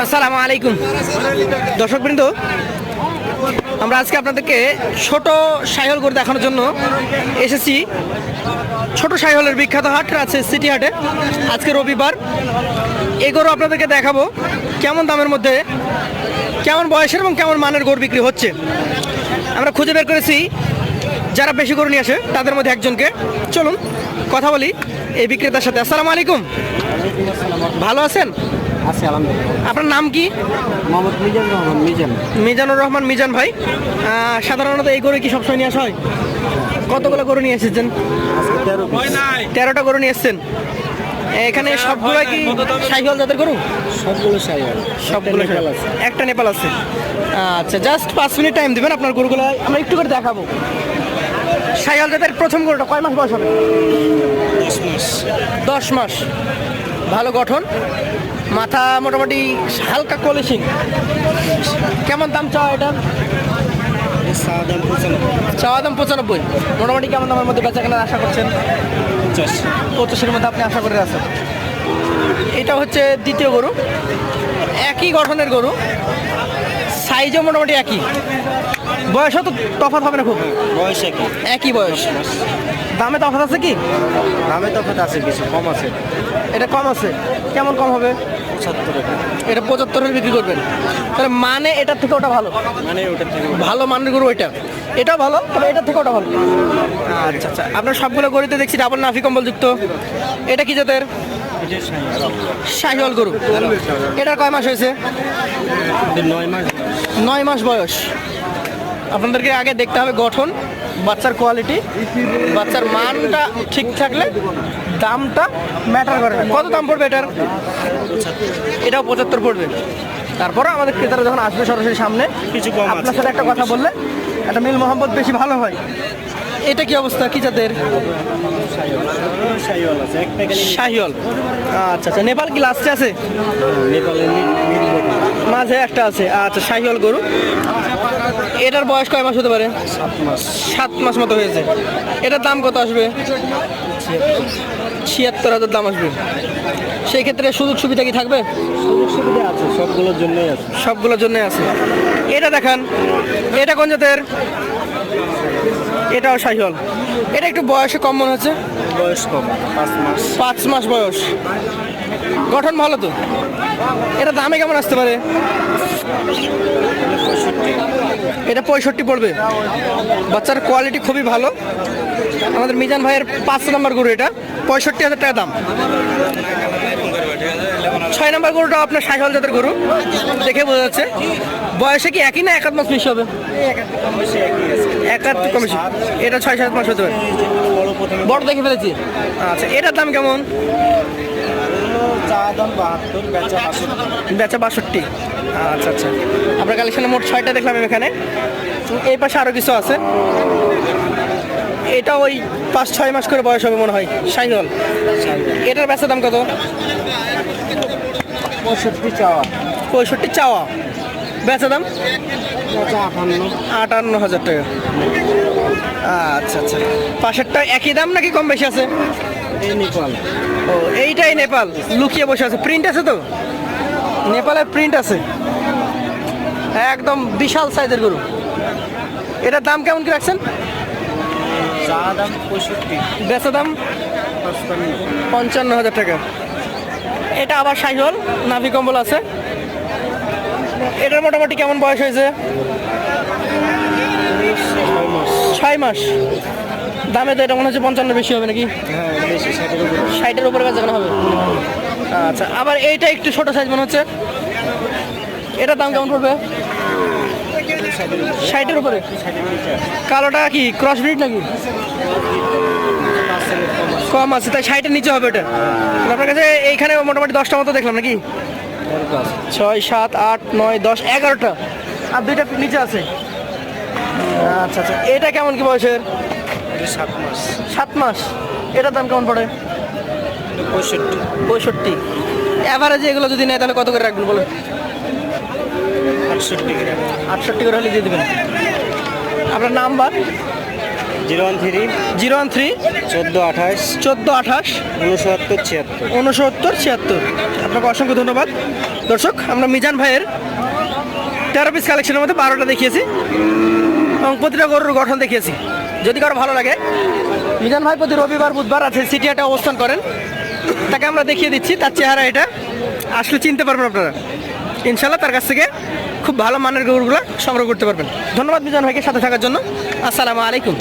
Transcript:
আসসালামু আলাইকুম। দর্শকবৃন্দ, আমরা আজকে আপনাদেরকে ছোট সাইহল করে দেখানোর জন্য এসেছি। ছোট সাইহলের বিখ্যাত হাট আছে সিটি হাটে। আজকে রবিবার। এই গরু আপনাদেরকে দেখাবো কেমন দামের মধ্যে, কেমন বয়সের এবং কেমন মানের গরু বিক্রি হচ্ছে। আমরা খুঁজে বের করেছি, যারা বেশি গরু নিয়ে আসে, তাদের মধ্যে একজনকে। চলুন, কথা বলি এই বিক্রেতার সাথে। আসসালামু আলাইকুম। ভালো আছেন? আছে আলহামদুলিল্লাহ। আপনার নাম কি? মোহাম্মদ মিজান রহমান মিজান। মিজানুর রহমান মিজান ভাই। সাধারণত এই গরু কি সবসময় নিয়ে আসা হয়? কতগুলো গরু নিয়ে এসেছেন? তেরো তেরোটা গরু নিয়ে এসেছেন। এখানে সবগুলো কি সাইকেল জাতের গরু? সবগুলো সাইয়াল সবগুলো নেপাল আছে। একটা নেপাল আছে। আচ্ছা জাস্ট পাঁচ মিনিট টাইম দেবেন আপনার গরুগুলো। আমরা একটু করে দেখাবো। সাইকেল জাতের প্রথম গরুটা কয় মাস বয়স হবে? দশ মাস। দশ মাস। ভালো গঠন? মাথা মোটামুটি হালকা কলিশিং কেমন দাম চাওয়া এটা? চাওয়া দাম পঁচানব্বই। মোটামুটি কেমন দামের মধ্যে বেচা কেনার আশা করছেন? পঁচিশের মধ্যে আপনি আশা করে আছেন? এটা হচ্ছে দ্বিতীয় গরু। একই গঠনের গরু। সাইজও মোটামুটি একই। বয়সও তো তফাৎ হবে না খুব। বয়স একই। একই বয়স। দামে তফাৎ আছে কি? দামে তফাৎ আছে কিছু কম আছে। এটা কম আছে। কেমন কম হবে? পঁচাত্তর এটা পঁচাত্তরের বিক্রি করবেন। তাহলে মানে এটার থেকে ওটা ভালো? মানে থেকে ভালো। মানের গরু ওইটা এটাও ভালো তবে এটার থেকে ওটা ভালো। আচ্ছা আচ্ছা। আপনার সবগুলো গরুতে দেখছি ডাবল নাফি কম্বল যুক্ত। এটা কি জাতের? শাহিওয়াল। গরু। এটা কয় মাস হয়েছে? নয় মাস নয় মাস বয়স। আপনাদেরকে আগে দেখতে হবে গঠন। বাচ্চার কোয়ালিটি বাচ্চার মানটা ঠিক থাকলে দামটা ম্যাটার করে। না কত দাম পড়বে এটার? এটাও পঁচাত্তর পড়বে। তারপরে আমাদের ক্রেতারা যখন আসবে সরাসরি সামনে কিছু কম আপনার সাথে একটা কথা বললে একটা মিল মোহাম্মদ বেশি ভালো হয়। এটা কি অবস্থা? কি জাতের? প্যাকেট শাহিওল আচ্ছা আচ্ছা নেপাল কি লাস্টে আছে? মাঝে একটা আছে। আচ্ছা শাহিওল গরু। এটার বয়স কয় মাস হতে পারে? সাত মাস। মতো হয়েছে। এটার দাম কত আসবে? ছিয়াত্তর হাজার দাম আসবে। সেই ক্ষেত্রে সুযোগ সুবিধা কি থাকবে? সুযোগ সুবিধা আছে সবগুলোর জন্যই আছে। সবগুলোর জন্য আছে। এটা দেখান। এটা কোন জাতের? এটাও শাহিওল এটা একটু বয়সে কম মনে হচ্ছে। বয়স কম, পাঁচ মাস। বয়স। গঠন ভালো তো? এটা দামে কেমন আসতে পারে? এটা পঁয়ষট্টি পড়বে। বাচ্চার কোয়ালিটি খুবই ভালো। আমাদের মিজান ভাইয়ের পাঁচশো নম্বর গরু এটা। পঁয়ষট্টি হাজার টাকা দাম। ছয় নম্বর গরুটা আপনার সাইকেল জাতের গরু, দেখে বোঝা যাচ্ছে। বয়সে কি একই না একাত মাস হবে? একাত কম এটা ছয় সাত মাস হতে পারে। বড় দেখে ফেলেছি। আচ্ছা এটার দাম কেমন? বেচা বাষট্টি। আচ্ছা আচ্ছা। আপনার কালেকশনে মোট ছয়টা দেখলাম এখানে। এই পাশে আরও কিছু আছে। এটা ওই পাঁচ, ছয় মাস করে বয়স হবে মনে হয় সাইকেল এটার বেচার দাম কত? পঁয়ষট্টি চাওয়া। পঁয়ষট্টি চাওয়া। বেচা দাম? আটান্ন। হাজার টাকা। আচ্ছা আচ্ছা। পাশেরটা একই দাম নাকি কম বেশি আছে? নেপাল। ও এইটাই নেপাল। লুকিয়ে বসে আছে। প্রিন্ট আছে তো? নেপালের প্রিন্ট আছে। একদম বিশাল সাইজের গরু। এটার দাম কেমন কি রাখছেন? দাম পঁয়ষট্টি। বেচা দাম? পঞ্চান্ন হাজার টাকা। এটা আবার সাইহল নাভি কম্বল আছে। এটার মোটামুটি কেমন বয়স হয়েছে? ছয় মাস। দামে তো এটা মনে হচ্ছে পঞ্চান্ন বেশি হবে নাকি? ষাটের উপরে ষাটের উপরে বেচা কেনা হবে। আচ্ছা আবার এইটা একটু ছোট সাইজ মনে হচ্ছে। এটার দাম কেমন পড়বে? ষাটের উপরে। কালোটা কি ক্রস ব্রিড নাকি? কম আছে তাই ষাটের নিচে হবে এটা আপনার কাছে এইখানে মোটামুটি দশটা মতো দেখলাম নাকি? ছয় সাত আট নয় দশ এগারোটা। আর দুইটা নিচে আছে। আচ্ছা আচ্ছা এটা কেমন কি বয়সের? সাত মাস। সাত মাস। এটার দাম কেমন পড়ে? পঁয়ষট্টি। পঁয়ষট্টি। অ্যাভারেজে এগুলো যদি নেয় তাহলে কত করে রাখবেন বলুন? আটষট্টি গ্রাম আটষট্টি করে হলে দিয়ে দেবেন। আপনার number? Zero one three zero one three চোদ্দ আঠাশ চোদ্দ আঠাশ উনসত্তর ছিয়াত্তর। উনসত্তর ছিয়াত্তর। আপনাকে অসংখ্য ধন্যবাদ। দর্শক আমরা মিজান ভাইয়ের তেরো পিস কালেকশনের মধ্যে বারোটা দেখিয়েছি এবং প্রতিটা গরুর গঠন দেখিয়েছি। যদি কারও ভালো লাগে মিজান ভাই প্রতি রবিবার বুধবার আছে সিটি একটা অবস্থান করেন। তাকে আমরা দেখিয়ে দিচ্ছি তার চেহারা এটা। আসলে চিনতে পারবেন আপনারা। ইনশাল্লাহ তার কাছ থেকে খুব ভালো মানের গরুগুলো সংগ্রহ করতে পারবেন। ধন্যবাদ মিজান ভাইকে সাথে থাকার জন্য। আসসালামু আলাইকুম।